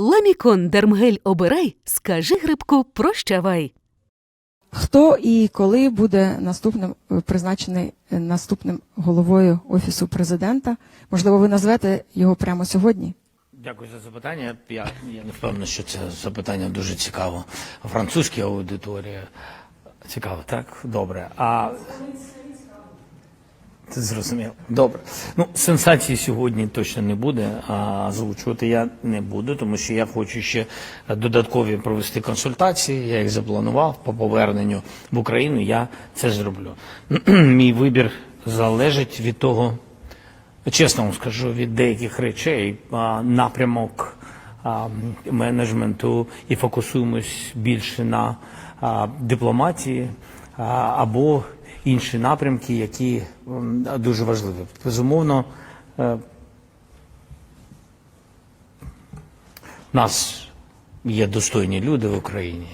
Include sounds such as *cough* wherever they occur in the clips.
Ламікон Дермгель обирай, скажи грибку прощавай. Хто і коли буде наступним е, призначений е, наступним головою офісу президента? Можливо, ви назвете його прямо сьогодні? Дякую за запитання. Я, я не впевнений, що це запитання дуже цікаво. Французька аудиторія. Цікаво, так? Добре. А це зрозуміло. Добре. Ну, сенсації сьогодні точно не буде, а озвучувати я не буду, тому що я хочу ще додаткові провести консультації. Я їх запланував по поверненню в Україну. Я це зроблю. *clears throat* Мій вибір залежить від того, чесно вам скажу, від деяких речей напрямок менеджменту і фокусуємось більше на дипломатії або інші напрямки, які дуже важливі. Безумовно, е, у нас є достойні люди в Україні,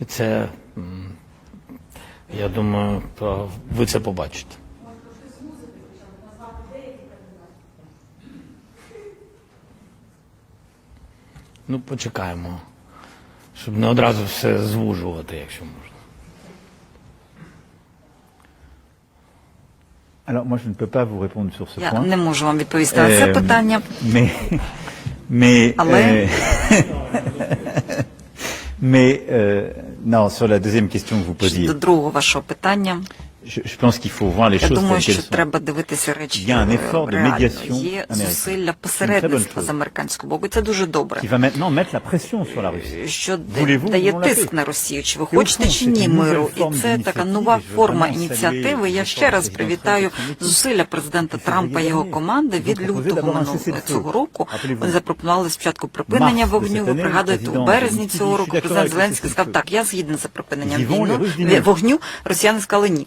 і це, я думаю, ви це побачите. Ну, почекаємо, щоб не одразу все звужувати, якщо можна. Alors moi je ne peux pas vous répondre sur ce Я point. не можу вам відповісти на це Е, питання. Mais, mais, Але- euh, *laughs* mais euh, non, sur la deuxième question que vous До posiez, другого вашого питання. Je, je pense qu'il faut voir les Я choses думаю, що треба дивитися речі de реально. Є зусилля посередництва з американського боку. і Це дуже добре. Qui va maintenant mettre la pression sur la Russie. Що дає тиск на Росію? Чи ви хочете чи ні миру? І це така нова форма ініціативи. Я ще раз привітаю зусилля президента Трампа і його команди від лютого минулого цього року. Вони запропонували спочатку припинення вогню. Ви пригадуєте, у березні цього року президент Зеленський сказав, так, я згідний за припиненням війну, вогню. Росіяни сказали ні.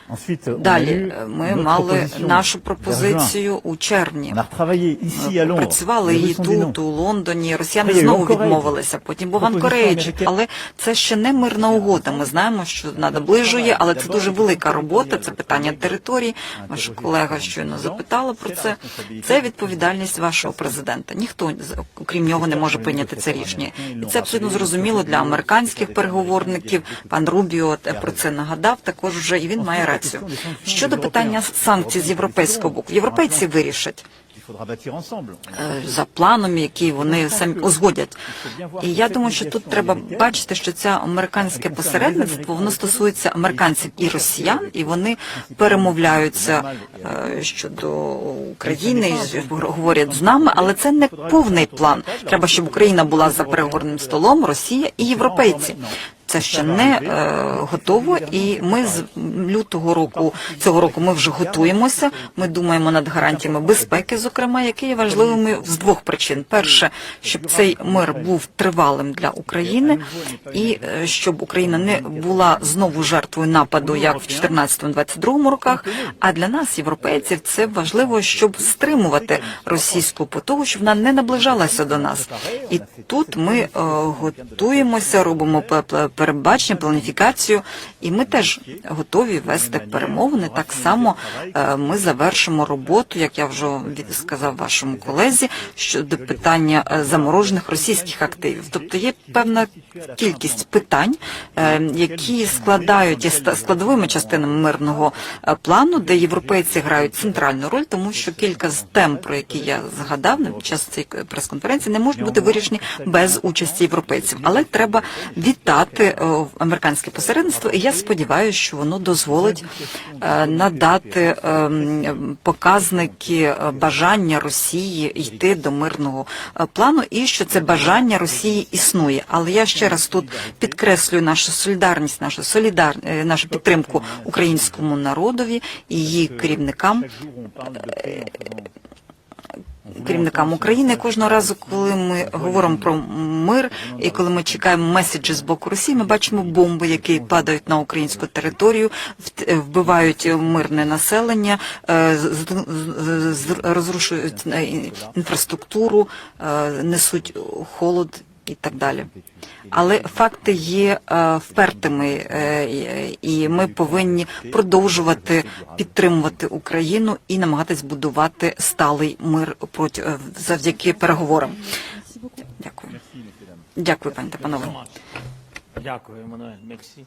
Далі ми мали нашу пропозицію у червні. Ici à Працювали її тут, у Лондоні. Росіяни знову відмовилися. Потім був Пропозиція Але це ще не мирна угода. Ми знаємо, що наближує, але це дуже велика робота. Це питання території. Ваша колега щойно запитала про це. Це відповідальність вашого президента. Ніхто окрім нього не може прийняти це рішення. І це абсолютно зрозуміло для американських переговорників. Пан Рубіо про це нагадав. Також вже і він має рацію. Щодо питання санкцій з європейського боку, європейці вирішать е, за планом, який вони самі узгодять. І я думаю, що тут треба бачити, що це американське посередництво воно стосується американців і росіян, і вони перемовляються е, щодо України, говорять з нами, але це не повний план. Треба, щоб Україна була за переговорним столом, Росія і європейці. Це ще не е, готово, і ми з лютого року цього року ми вже готуємося. Ми думаємо над гарантіями безпеки, зокрема, які є важливими з двох причин: перше, щоб цей мир був тривалим для України, і е, щоб Україна не була знову жертвою нападу, як в 14-22 роках. А для нас, європейців, це важливо, щоб стримувати російську потугу, щоб вона не наближалася до нас. І тут ми е, готуємося, робимо передбачення, планіфікацію, і ми теж готові вести перемовини. Так само е, ми завершимо роботу, як я вже сказав вашому колезі, щодо питання е, заморожених російських активів. Тобто є певна кількість питань, е, які складають є складовими частинами мирного плану, де європейці грають центральну роль, тому що кілька з тем, про які я згадав на час цієї прес-конференції, не можуть бути вирішені без участі європейців. Але треба вітати е, американське посередництво, і я сподіваюся, що воно дозволить е, надати е, показники е, бажання Росії йти до мирного плану, і що це бажання Росії існує. Але я ще раз тут підкреслюю нашу солідарність, нашу солідар, нашу підтримку українському народові і її керівникам. Керівникам України кожного разу, коли ми говоримо про мир і коли ми чекаємо меседжі з боку Росії, ми бачимо бомби, які падають на українську територію, вт- вбивають мирне населення, е, розрушують е, інфраструктуру, е, несуть холод і так далі. Але факти є е, впертими, е, і- ми повинні продовжувати підтримувати Україну і намагатись будувати сталий мир проти е, завдяки переговорам. Дякую. Дякую, пані та панове. Дякую, Еммануель. Мексі.